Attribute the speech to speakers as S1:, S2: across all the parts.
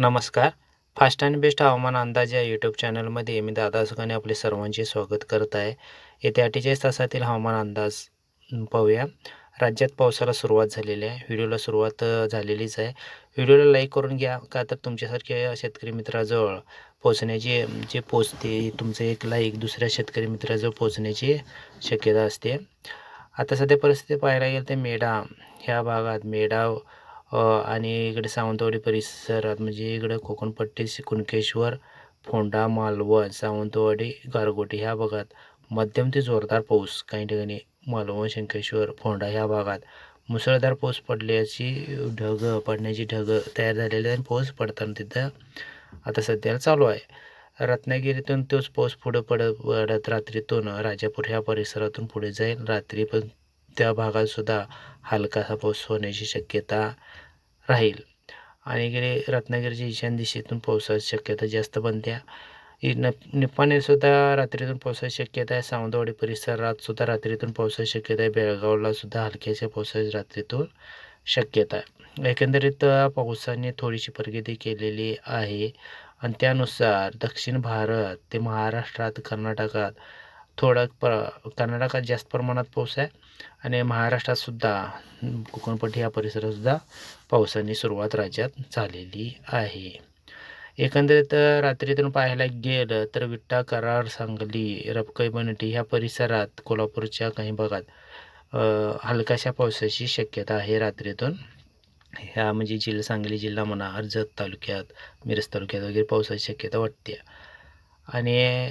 S1: नमस्कार. Fast and best हवामान अंदाज या यूट्यूब चॅनलमध्ये मी दादा सुखाने आपले सर्वांचे स्वागत करत आहे. येत्या अठ्ठेचाळीस तासातील हवामान अंदाज पाहूया. राज्यात पावसाला सुरुवात झालेली आहे. व्हिडिओला सुरुवात झालेलीच आहे. व्हिडिओला लाईक करून घ्या. का तर तुमच्यासारख्या शेतकरी मित्राजवळ पोचण्याची जे पोचते तुमचं एक लाईक दुसऱ्या शेतकरी मित्राजवळ पोचण्याची शक्यता असते. आता सध्या परिस्थिती पाहायला गेलं तर मेढा ह्या भागात मेढा आणि इकडे सावंतवाडी परिसरात म्हणजे इकडं कोकणपट्टी कुणकेश्वर फोंडा मालवण सावंतवाडी गारगोटी ह्या भागात मध्यम ते जोरदार पाऊस काही ठिकाणी मालवण शंकेश्वर फोंडा ह्या भागात मुसळधार पाऊस पडल्याची ढगं पडण्याची ढगं तयार झालेली आहे. आणि पाऊस पडताना तिथं आता सध्याला चालू आहे. रत्नागिरीतून तोच पाऊस पुढं पडत पडत रात्रीतून राजापूर ह्या परिसरातून पुढे जाईल. रात्री पण त्या भागातसुद्धा हलकासा पाऊस होण्याची शक्यता राहील. आणि इकडे रत्नागिरीच्या ईशान्य दिशेतून पावसाची शक्यता जास्त बनते इ- न रात्रीतून पावसाची शक्यता आहे. सावंतवाडी परिसरातसुद्धा रात्रीतून पावसाची शक्यता आहे. बेळगावलासुद्धा हलक्याच्या पावसाची रात्रीतून शक्यता आहे. एकंदरीत पावसाने थोडीशी प्रगती केलेली आहे. आणि त्यानुसार दक्षिण भारत ते महाराष्ट्रात कर्नाटकात थोडा प्र कर्नाटकात जास्त प्रमाणात पाऊस आहे आणि महाराष्ट्रात सुद्धा कोकणपट्टी या परिसरात सुद्धा पावसाने सुरुवात राज्यात झालेली आहे. एकंदरीत रात्रीतून पाहायला गेलं तर विट्टा करार सांगली रपकई बनटी ह्या परिसरात कोल्हापूरच्या काही भागात हलकाशा पावसाची शक्यता आहे रात्रीतून. ह्या म्हणजे जिल्हा सांगली जिल्हा म्हणा अर्जत तालुक्यात मिरज तालुक्यात वगैरे पावसाची शक्यता वाटते. आणि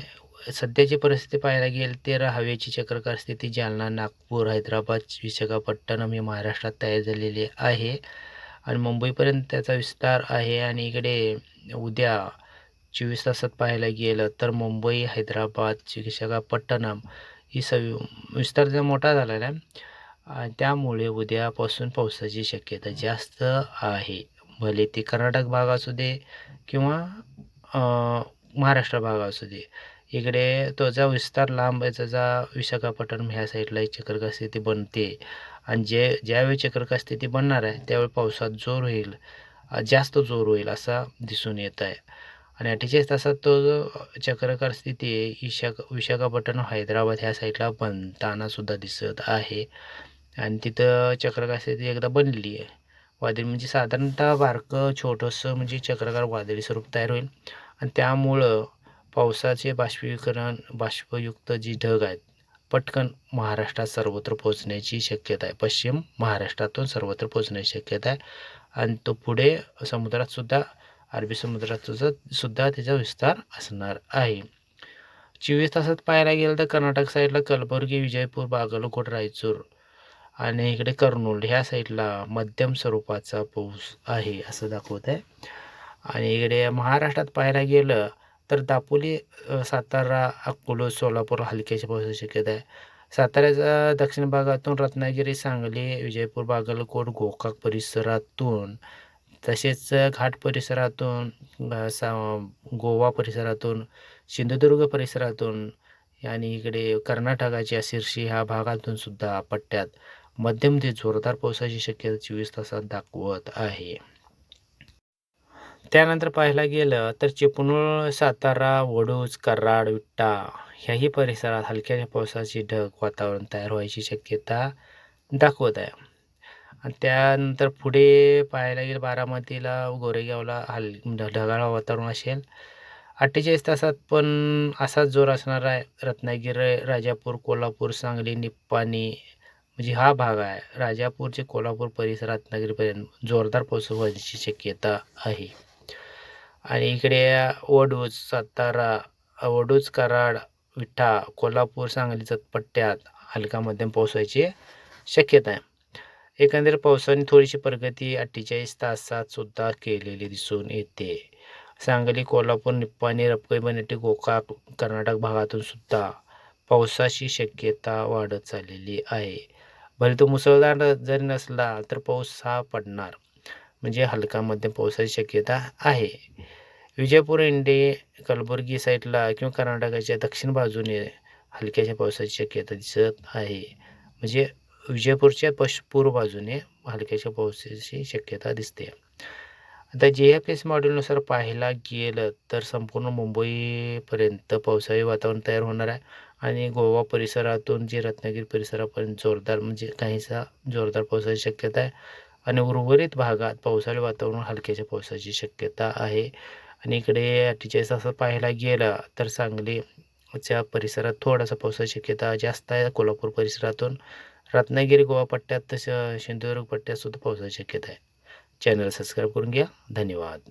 S1: सध्याची परिस्थिती पाहायला गेल तर हवेची चक्रकार स्थिती जालना नागपूर हैदराबाद विशाखापट्टणम हे महाराष्ट्रात तयार झालेली आहे. आणि मुंबईपर्यंत त्याचा विस्तार आहे. आणि इकडे उद्या चोवीस तासात पाहायला गेलं तर मुंबई हैदराबाद विशाखापट्टणम ही सवि विस्तार जर मोठा झालेला आहे त्यामुळे उद्यापासून पावसाची शक्यता जास्त आहे. भले ती कर्नाटक भाग असू दे किंवा महाराष्ट्र भाग असू दे. इकडे तो जा विस्तार लांब आहे त्याचा विशाखापट्टणम ह्या साईडला एक चक्रका स्थिती बनते. आणि जे ज्यावेळी चक्रका स्थिती बनणार आहे त्यावेळी पावसात जोर होईल जास्त जोर होईल असा दिसून येत आहे. आणि अठ्ठेचाळीस तासात तो जो चक्रकार स्थिती आहे विशाखा विशाखापट्टणम हैदराबाद ह्या साईडला बनताना सुद्धा दिसत आहे. आणि तिथं चक्रकार स्थिती एकदा बनली आहे. वादळी म्हणजे साधारणतः बारकं छोटंसं म्हणजे चक्रकार वादळी स्वरूप तयार होईल. आणि त्यामुळं पावसाचे बाष्पीकरण बाष्पयुक्त जी ढग आहेत पटकन महाराष्ट्रात सर्वत्र पोचण्याची शक्यता आहे. पश्चिम महाराष्ट्रातून सर्वत्र पोचण्याची शक्यता आहे. आणि तो पुढे समुद्रात सुद्धा अरबी समुद्रात सुद्धा सुद्धा त्याचा विस्तार असणार आहे. चोवीस तासात पाहायला गेलं तर कर्नाटक साईडला कलबुर्गी विजयपूर बागलकोट रायचूर आणि इकडे कर्नूल ह्या साईडला मध्यम स्वरूपाचा पाऊस आहे असं दाखवत आहे आणि इकडे महाराष्ट्रात पाहायला गेलं तर दापोली सातारा अकोला सोलापूर हलक्याच्या पावसाची शक्यता आहे. साताऱ्याच्या दक्षिण भागातून रत्नागिरी सांगली विजयपूर बागलकोट गोकाक परिसरातून तसेच घाट परिसरातून सा गोवा परिसरातून सिंधुदुर्ग परिसरातून आणि इकडे कर्नाटकाच्या शिर्शी ह्या भागातून सुद्धा पट्ट्यात मध्यम ते जोरदार पावसाची शक्यता चोवीस तासात दाखवत आहे. त्यानंतर पाहायला गेलं तर चिपळूण सातारा वडूज कराड विट्टा ह्याही परिसरात हलक्या पावसाची ढग वातावरण तयार व्हायची शक्यता दाखवत आहे. आणि त्यानंतर पुढे पाहायला गेलं बारामतीला गोरेगावला हल ढगाळ वातावरण असेल. अठ्ठेचाळीस तासात पण असाच जोर असणार आहे. रत्नागिरी राजापूर कोल्हापूर सांगली निप्पाणी म्हणजे हा भाग आहे. राजापूरचे कोल्हापूर परिसर रत्नागिरीपर्यंत जोरदार पाऊस व्हायची शक्यता आहे. आणि इकडे वडूज सातारा वडूज कराड विठा कोल्हापूर सांगलीच्या पट्ट्यात हलका मध्यम पावसाची शक्यता आहे. एकंदर पावसाने थोडीशी प्रगती अठ्ठेचाळीस तासात सुद्धा केलेली दिसून येते. सांगली कोल्हापूर निप्पाणी रपकई बनेटी गोकाक कर्नाटक भागातून सुद्धा पावसाची शक्यता वाढत चाललेली आहे. भले तो मुसळधार जरी नसला तर पाऊस हा पडणार. म्हणजे हलका मध्यम पावसाची शक्यता आहे. विजयपूर इंडे कलबुर्गी साईडला किंवा कर्नाटकाच्या दक्षिण बाजूने हलक्याच्या पावसाची शक्यता दिसत आहे. म्हणजे विजयपूरच्या पश पूर्व बाजूने हलक्याच्या पावसाची शक्यता दिसते. आता जे एफ एस मॉडेलनुसार पाहायला गेलं तर संपूर्ण मुंबईपर्यंत पावसाळी वातावरण तयार होणार आहे आणि गोवा परिसरातून जे रत्नागिरी परिसरापर्यंत जोरदार म्हणजे काहीसा जोरदार पावसाची शक्यता आहे. आणि उर्वरित भागात पावसाळी वातावरण हलक्याच्या पावसाची शक्यता आहे. आणि इकडे अठ्ठेचाळीस तासात पाहायला गेला तर सांगलीच्या परिसरात थोडासा पावसाची शक्यता जास्त आहे. कोल्हापूर परिसरातून रत्नागिरी गोवा पट्ट्यात तसं सिंधुदुर्ग पट्ट्यात सुद्धा पावसाची शक्यता आहे. चॅनल सबस्क्राईब करून घ्या. धन्यवाद.